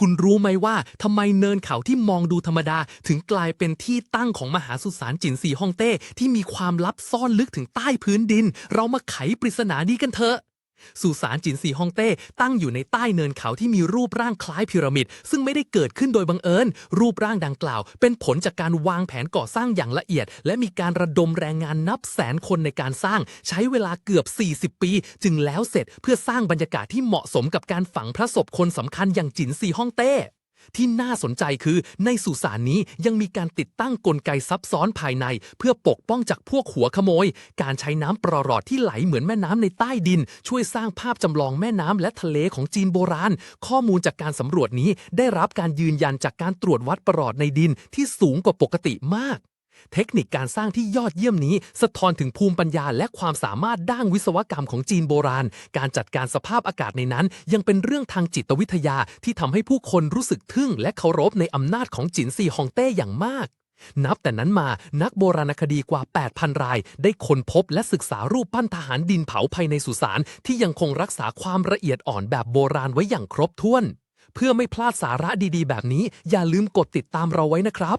คุณรู้ไหมว่าทำไมเนินเขาที่มองดูธรรมดา ถึงกลายเป็นที่ตั้งของมหาสุสานจินซีฮ่องเต้ที่มีความลับซ่อนลึกถึงใต้พื้นดิน เรามาไขปริศนานี้กันเถอะ สุสานจินซีฮ่องเต้ตั้งอยู่ในใต้เนินเขาที่มีรูปร่างคล้ายพีระมิด ซึ่งไม่ได้เกิดขึ้นโดยบังเอิญ รูปร่างดังกล่าว เป็นผลจากการวางแผนก่อสร้างอย่างละเอียด และมีการระดมแรงงานนับแสนคนในการสร้าง ใช้เวลาเกือบ 40 ปี จึงแล้วเสร็จเพื่อสร้างบรรยากาศที่เหมาะสมกับการฝังพระศพคนสำคัญอย่างจินซีฮ่องเต้ ที่น่าสนใจคือในสุสานนี้ยังมีการติดตั้งกลไกซับซ้อนภายใน เพื่อปกป้องจากพวกหัวขโมย การใช้น้ำปลอรอดที่ไหลเหมือนแม่น้ำในใต้ดิน ช่วยสร้างภาพจำลองแม่น้ำและทะเลของจีนโบราณ ข้อมูลจากการสำรวจนี้ได้รับการยืนยันจากการตรวจวัดปลอดในดินที่สูงกว่าปกติมาก เทคนิคการสร้างที่ยอดเยี่ยมนี้ สะท้อนถึงภูมิปัญญาและความสามารถด้านวิศวกรรมของจีนโบราณ การจัดการสภาพอากาศในนั้น ยังเป็นเรื่องทางจิตวิทยาที่ทำให้ผู้คนรู้สึกทึ่ง และเคารพในอำนาจของจินซีฮองเต้อย่างมากนับแต่นั้นมานักโบราณคดีกว่า 8,000 ราย ได้ค้นพบและศึกษารูปปั้นทหารดินเผาภายในสุสานที่ยังคงรักษาความละเอียดอ่อนแบบโบราณไว้อย่างครบถ้วน เพื่อไม่พลาดสาระดีๆ แบบนี้ อย่าลืมกดติดตามเราไว้นะครับ